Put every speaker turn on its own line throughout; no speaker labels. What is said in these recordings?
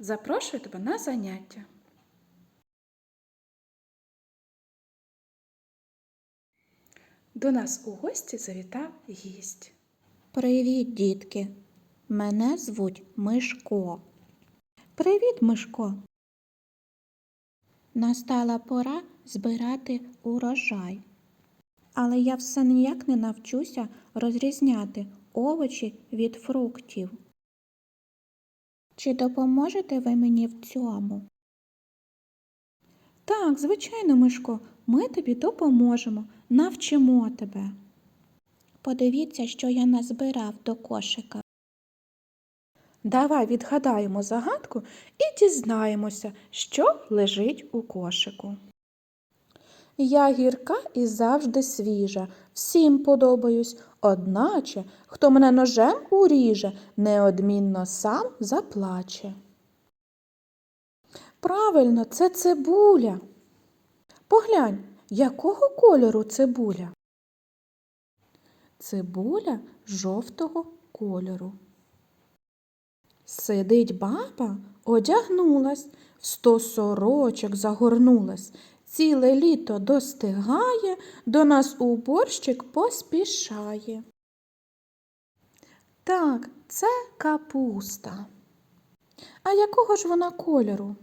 Запрошую тебе на заняття. До нас у гості завітав гість.
Привіт, дітки. Мене звуть Мишко. Привіт, Мишко. Настала пора збирати урожай. Але я все ніяк не навчуся розрізняти овочі від фруктів. Чи допоможете ви мені в цьому?
Так, звичайно, Мишко, ми тобі допоможемо, навчимо тебе.
Подивіться, що я назбирав до кошика.
Давай відгадаємо загадку і дізнаємося, що лежить у кошику. Я гірка і завжди свіжа, всім подобаюсь, одначе, хто мене ножем уріже, неодмінно сам заплаче. Правильно, це цибуля. Поглянь, якого кольору цибуля? Цибуля жовтого кольору. Сидить баба, одягнулась, в сто сорочок загорнулась, ціле літо достигає, до нас у борщик поспішає. Так, це капуста. А якого ж вона кольору?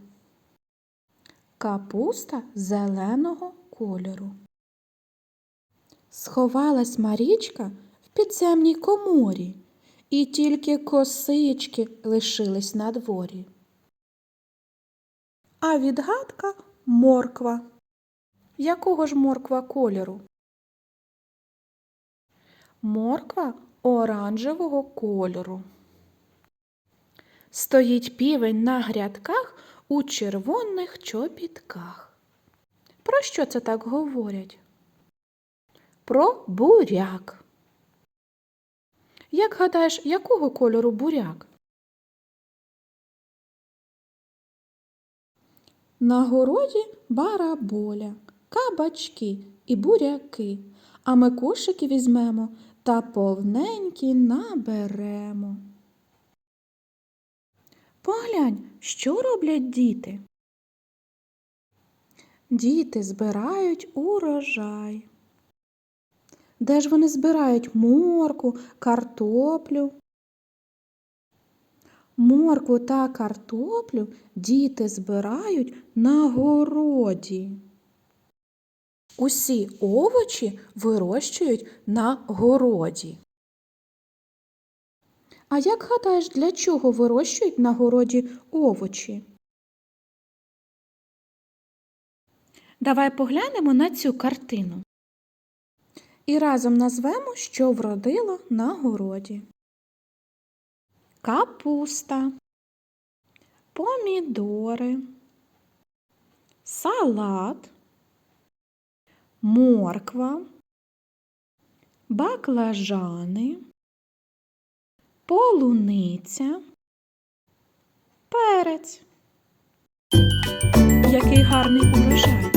Капуста зеленого кольору. Сховалась Марічка в підземній коморі, і тільки косички лишились на дворі. А відгадка морква. Якого ж морква кольору? Морква оранжевого кольору. Стоїть півень на грядках у червоних чобітках. Про що це так говорять? Про буряк. Як гадаєш, якого кольору буряк? На городі бараболя, кабачки і буряки, а ми кошики візьмемо та повненькі наберемо. Поглянь, що роблять діти? Діти збирають урожай. Де ж вони збирають морку, картоплю? Моркву та картоплю діти збирають на городі. Усі овочі вирощують на городі. А як гадаєш, для чого вирощують на городі овочі? Давай поглянемо на цю картину. І разом назвемо, що вродило на городі. Капуста, помідори, салат, морква, баклажани, полуниця, перець. Який гарний урожай.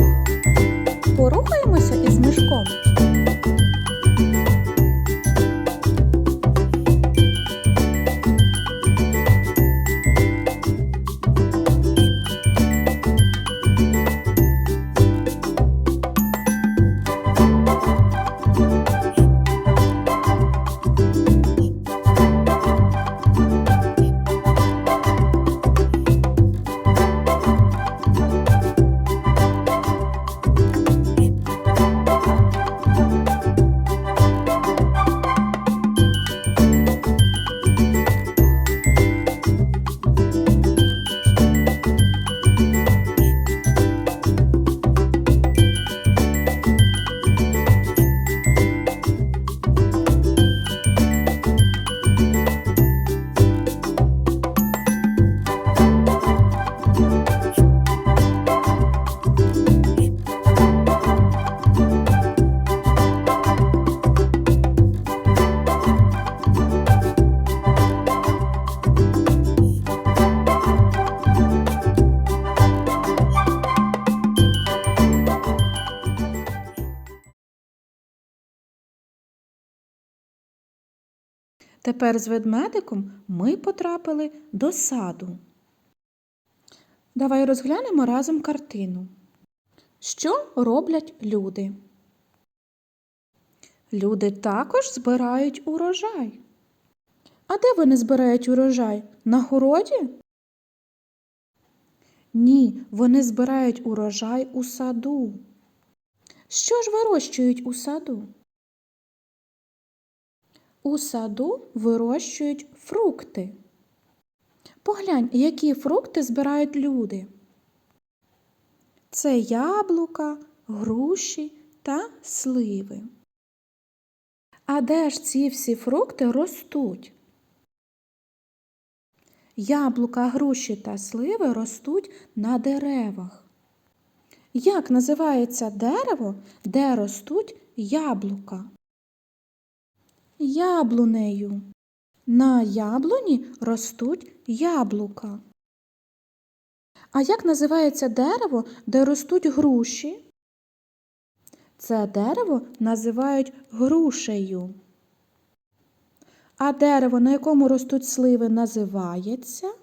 Порухаємося із мишком. Тепер з ведмедиком ми потрапили до саду. Давай розглянемо разом картину. Що роблять люди? Люди також збирають урожай. А де вони збирають урожай? На городі? Ні, вони збирають урожай у саду. Що ж вирощують у саду? У саду вирощують фрукти. Поглянь, які фрукти збирають люди. Це яблука, груші та сливи. А де ж ці всі фрукти ростуть? Яблука, груші та сливи ростуть на деревах. Як називається дерево, де ростуть яблука? Яблунею. На яблуні ростуть яблука. А як називається дерево, де ростуть груші? Це дерево називають грушею. А дерево, на якому ростуть сливи, називається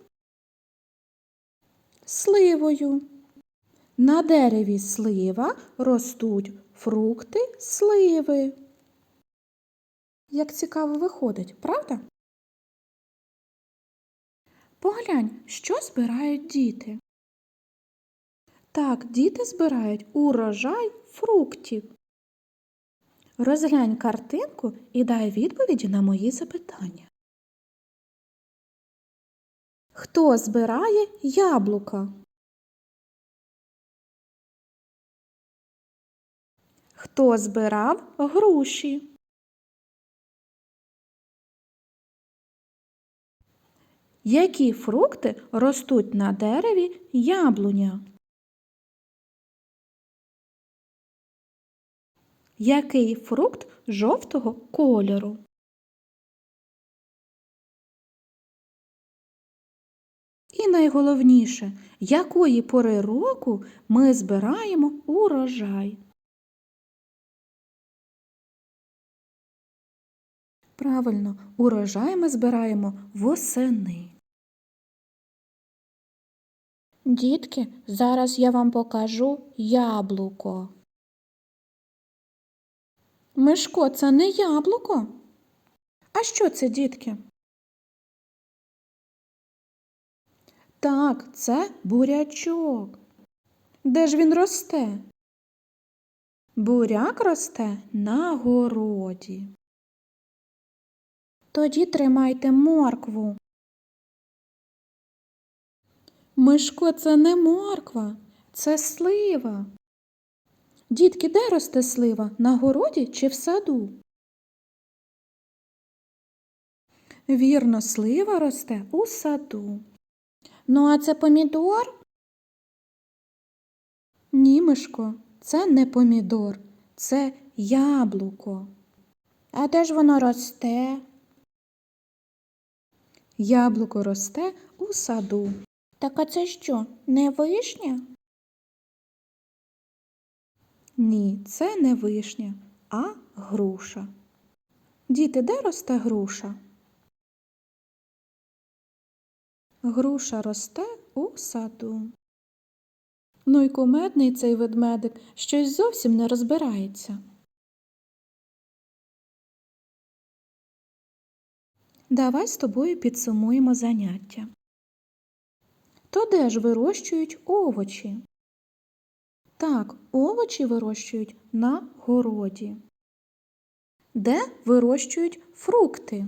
сливою. На дереві слива ростуть фрукти сливи. Як цікаво виходить, правда? Поглянь, що збирають діти. Так, діти збирають урожай фруктів. Розглянь картинку і дай відповіді на мої запитання. Хто збирає яблука? Хто збирав груші? Які фрукти ростуть на дереві яблуня? Який фрукт жовтого кольору? І найголовніше, якої пори року ми збираємо урожай? Правильно, урожай ми збираємо восени. Дітки, зараз я вам покажу яблуко. Мишко, це не яблуко. А що це, дітки? Так, це бурячок. Де ж він росте? Буряк росте на городі. Тоді тримайте моркву. Мишко, це не морква, це слива. Дітки, де росте слива? На городі чи в саду? Вірно, слива росте у саду. Ну, а це помідор? Ні, Мишко, це не помідор, це яблуко. А де ж воно росте? Яблуко росте у саду. Так а це що, не вишня? Ні, це не вишня, а груша. Діти, де росте груша? Груша росте у саду. Ну й кумедний цей ведмедик щось зовсім не розбирається. Давай з тобою підсумуємо заняття. То де ж вирощують овочі? Так, овочі вирощують на городі. Де вирощують фрукти?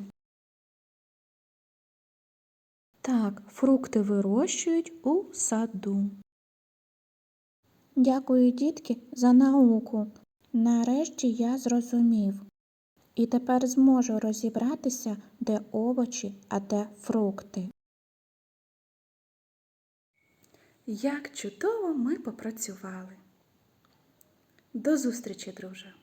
Так, фрукти вирощують у саду. Дякую, дітки, за науку. Нарешті я зрозумів. І тепер зможу розібратися, де овочі, а де фрукти. Як чудово ми попрацювали. До зустрічі, друже!